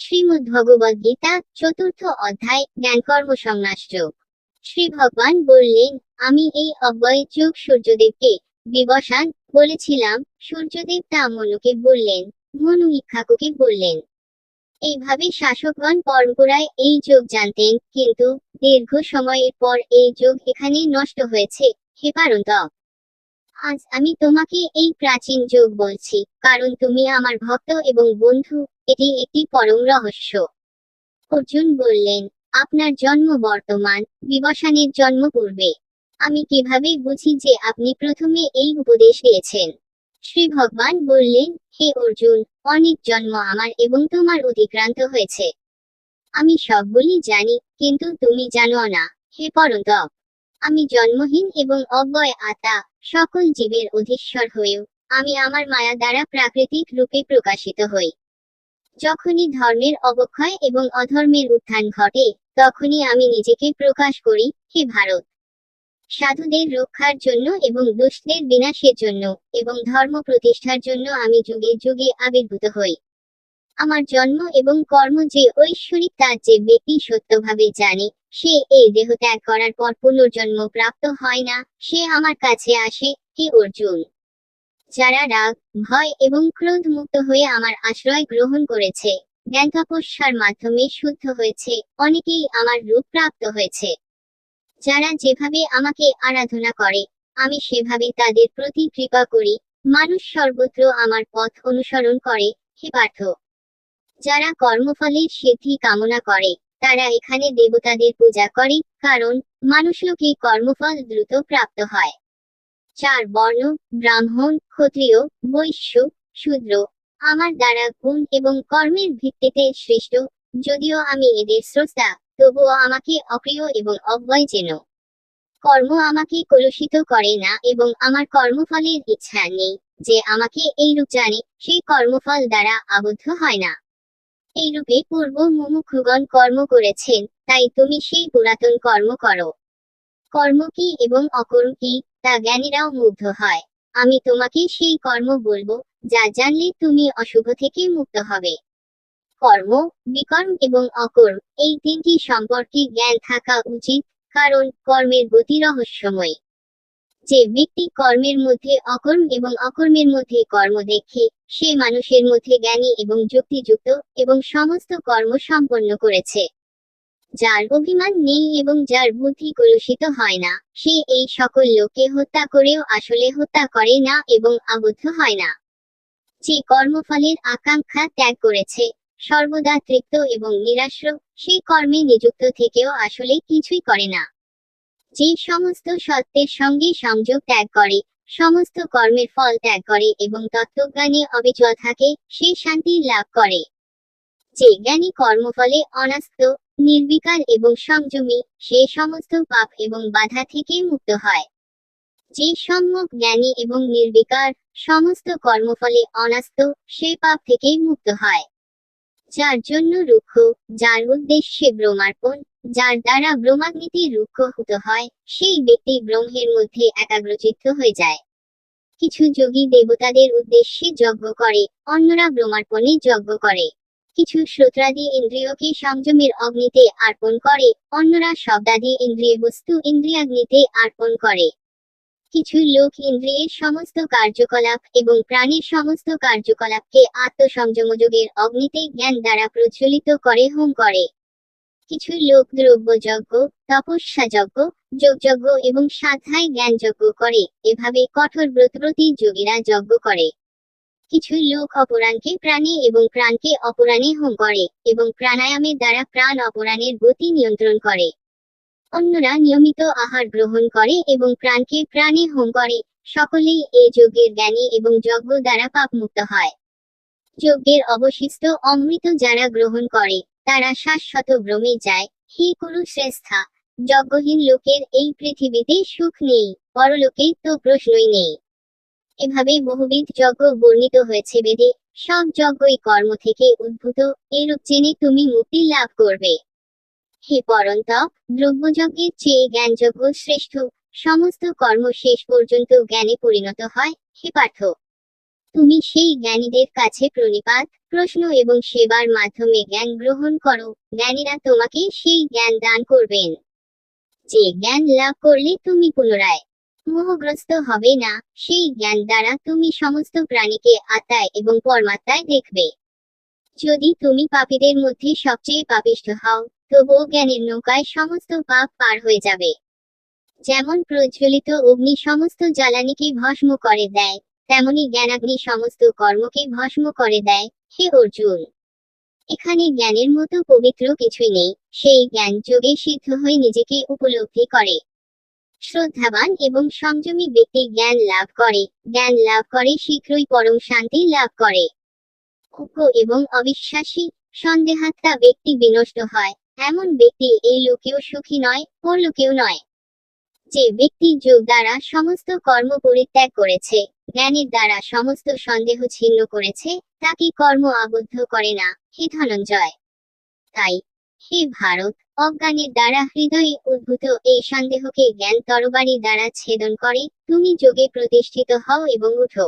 শ্রীমদ্ ভগবদ গীতা, চতুর্থ অধ্যায়, জ্ঞান কর্ম সংন্যাস যোগ। শ্রী ভগবান বললেন, আমি এই অব্যয় যোগ সূর্যদেবকে বিবসান বলেছিলাম, সূর্যদেব তা মনুকে বললেন, মনু ইক্ষাকুকে বললেন। এইভাবে শাসকগণ পরম্পরায় এই যোগ জানতেন, কিন্তু দীর্ঘ সময়ের পর এই যোগ এখানে নষ্ট হয়েছে, হে পারন্তপ আজ আমি তোমাকে এই প্রাচীন যোগ বলছি, কারণ তুমি আমার ভক্ত এবং বন্ধু এটি একটি পরম রহস্য। অর্জুন বললেন, আপনার জন্ম বর্তমান, বিবসানের জন্ম পূর্বে। আমি কীভাবে বুঝি যে আপনি প্রথমে এই উপদেশ দিয়েছেন? শ্রী ভগবান বললেন, হে অর্জুন, অনেক জন্ম আমার এবং তোমার অতিক্রান্ত হয়েছে। আমি সবগুলি জানি, কিন্তু তুমি জানো না, হে পরন্তপ আমি জন্মহীন এবং অব্যয় আতা সকল জীবের অধীশ্বর হয়েও, আমি আমার মায়া দ্বারা প্রাকৃতিক রূপে প্রকাশিত হই। যখনই ধর্মের অবক্ষয় এবং অধর্মের উত্থান ঘটে, তখনই আমি নিজেকে প্রকাশ করি, হে ভারত। সাধুদের রক্ষার জন্য এবং দুষ্টদের বিনাশের জন্য এবং ধর্ম প্রতিষ্ঠার জন্য আমি যুগে যুগে আবির্ভূত হই। আমার জন্ম এবং কর্ম যে ঐশ্বরিক তা যে ব্যক্তি সত্যভাবে জানে, সে এই দেহ ত্যাগ করার পর পুনর্জন্ম প্রাপ্ত হয় না, সে আমার কাছে আসে, হে অর্জুন। যারা রাগ, ভয় এবং ক্রোধ মুক্ত হয়ে আমার আশ্রয় গ্রহণ করেছে জ্ঞান তপস্যার মাধ্যমে শুদ্ধ হয়েছে, অনেকেই আমার রূপ প্রাপ্ত হয়েছে। যারা যেভাবে আমাকে আরাধনা করে, আমি সেভাবে তাদের প্রতি কৃপা করি, মানুষ সর্বত্র আমার পথ অনুসরণ করে, হে পার্থ। যারা কর্মফলের সিদ্ধি কামনা করে, তারা এখানে দেবতাদের পূজা করে, কারণ মানুষলোকে কর্মফল দ্রুত প্রাপ্ত হয়। চার বর্ণ, ব্রাহ্মণ, ক্ষত্রিয়, বৈশ্য, শূদ্র। আমার দ্বারা গুণ এবং কর্মের ভিত্তিতে সৃষ্ট, যদিও আমি এদের স্রষ্টা, তবুও আমাকে অপ্রিয় এবং অব্যয় যেন কর্ম আমাকে কলুষিত করে না এবং আমার কর্মফলের ইচ্ছা নেই, যে আমাকে এইরূপ জানে, সেই কর্মফল দ্বারা আবদ্ধ হয় না। এইরূপে পূর্ব মুমুক্ষুগণ কর্ম করেছেন, তাই তুমি সেই পুরাতন কর্ম করো। কর্ম কি এবং অকর্ম কি? তা জ্ঞানীরাও মুগ্ধ হয়। আমি তোমাকে সেই কর্ম বলব, যা জানলে তুমি অশুভ থেকে মুক্ত হবে। কর্ম, বিকর্ম এবং অকর্ম, এই তিনটি সম্পর্কে জ্ঞান থাকা উচিত, কারণ কর্মের গতি রহস্যময়। যে ব্যক্তি কর্মের মধ্যে অকর্ম এবং অকর্মের মধ্যে কর্ম দেখে, সে মানুষের মধ্যে জ্ঞানী এবং যুক্তিযুক্ত এবং সমস্ত কর্ম সম্পন্ন করেছে। যার অভিমান নেই এবং যার বুদ্ধি কলুষিত হয় না, সে এই সকল লোককে হত্যা করেও আসলে হত্যা করে না এবং আবদ্ধ হয় না। যে কর্মফলের আকাঙ্ক্ষা ত্যাগ করেছে, সর্বদা তৃপ্ত এবং নিরাশ্র সেই কর্মে নিযুক্ত থেকেও আসলে কিছুই করে না। যে সমস্ত সত্যের সঙ্গে সংযোগ ত্যাগ করে, সমস্ত কর্মের ফল ত্যাগ করে এবং তত্ত্বজ্ঞানে অবিচল থাকে, সে শান্তি লাভ করে। যে জ্ঞানী কর্মফলে অনাস্ত নির্বিকার এবং সংযমী সে সমস্ত পাপ এবং বাধা থেকে মুক্ত হয়। যে সম্যক জ্ঞানী এবং নির্বিকার, সমস্ত কর্মফলে অনাস্ত, সে পাপ থেকে মুক্ত হয়। যার জন্য রুক্ষ, যার উদ্দেশ্যে ব্রহ্মার্পণ, যার দ্বারা ব্রহ্মাগ্নিতে রুক্ষভূত হয়, সেই ব্যক্তি ব্রহ্মের মধ্যে একাগ্রচিত্ত হয়ে যায়। কিছু যোগী দেবতাদের উদ্দেশ্যে যজ্ঞ করে, অন্যরা ব্রহ্মার্পণে যজ্ঞ করে। কিছু শ্রোত্রাদি ইন্দ্রিয়কে সংযমের অগ্নিতে অর্পণ করে, অন্যরা শব্দাদি ইন্দ্রিয় বস্তু ইন্দ্রিয়াগ্নিতে অর্পণ করে। কিছু লোক ইন্দ্রিয়ের সমস্ত কার্যকলাপ এবং প্রাণের সমস্ত কার্যকলাপকে আত্মসংযমযোগের অগ্নিতে জ্ঞান দ্বারা প্রজ্বলিত করে, হোম করে। কিছু লোক দ্রব্যযজ্ঞ, তপস্যাযজ্ঞ যোগযজ্ঞ এবং সাধ্যায় জ্ঞান যজ্ঞ করে, এভাবে কঠোর ব্রতব্রতী যোগীরা যজ্ঞ করে। কিছু লোক অপরাণকে প্রাণে এবং প্রাণকে অপরাণে হোম করে এবং প্রাণায়ামের দ্বারা প্রাণ অপরাণের গতি নিয়ন্ত্রণ করে। অন্যরা নিয়মিত আহার গ্রহণ করে এবং প্রাণকে প্রাণে হোম করে। সকলেই এই যজ্ঞের জ্ঞানী এবং যজ্ঞ দ্বারা পাপমুক্ত হয়। যজ্ঞের অবশিষ্ট অমৃত যারা গ্রহণ করে, তারা শাশ্বত ভ্রমে যায়। হে কুরু শ্রেষ্ঠা যজ্ঞহীন লোকের এই পৃথিবীতে সুখ নেই পরলোকে তো প্রশ্নই নেই। এভাবে বহুবিধ যজ্ঞ বর্ণিত হয়েছে বেদে। সব যজ্ঞই কর্ম থেকে উদ্ভূত, এরূপ জেনে তুমি মুক্তি লাভ করবে। হে পরন্তপ দ্রব্যযজ্ঞের চেয়ে জ্ঞানযজ্ঞ শ্রেষ্ঠ, সমস্ত কর্ম শেষ পর্যন্ত জ্ঞানে পরিণত হয়, হে পার্থ। তুমি সেই জ্ঞানীদের কাছে প্রণিপাত, প্রশ্ন এবং সেবার মাধ্যমে জ্ঞান গ্রহণ করো, জ্ঞানীরা তোমাকে সেই জ্ঞান দান করবেন। যে জ্ঞান লাভ করলে তুমি পুনরায় মোহগ্রস্ত হবে না। সেই জ্ঞান দ্বারা তুমি সমস্ত প্রাণীকে আত্মায় এবং পরমাত্মায় দেখবে। যদি তুমি পাপীদের মধ্যে সবচেয়ে পাপিষ্ঠ হও, তবুও জ্ঞানের নৌকায় সমস্ত পাপ পার হয়ে যাবে। যেমন প্রজ্বলিত অগ্নি সমস্ত জ্বালানিকে ভস্ম করে দেয়, তেমনি জ্ঞানাগ্নি সমস্ত কর্মকে ভস্ম করে দেয়, হে অর্জুন। এখানে জ্ঞানের মতো পবিত্র কিছুই নেই। সেই জ্ঞান যোগে সিদ্ধ হয়ে নিজেকে উপলব্ধি করে। শ্রদ্ধাবান এবং সংযমী ব্যক্তি জ্ঞান লাভ করে। জ্ঞান লাভ করে শীঘ্রই পরম শান্তি লাভ করে। অজ্ঞ এবং অবিশ্বাসী সন্দেহাত্মা ব্যক্তি বিনষ্ট হয়। এমন ব্যক্তি এই লোকেও সুখী নয় ও লোকেও নয়। যে ব্যক্তি যোগ দ্বারা সমস্ত কর্ম পরিত্যাগ করেছে, জ্ঞানের দ্বারা সমস্ত সন্দেহ ছিন্ন করেছে, তাকে কর্ম আবদ্ধ করে না, হে ধনঞ্জয়। তাই হে ভারত, অজ্ঞানের দ্বারা হৃদয়ে উদ্ভূত এই সন্দেহকে জ্ঞান তরবারি দ্বারা ছেদন করে। তুমি যোগে প্রতিষ্ঠিত হও এবং উঠো।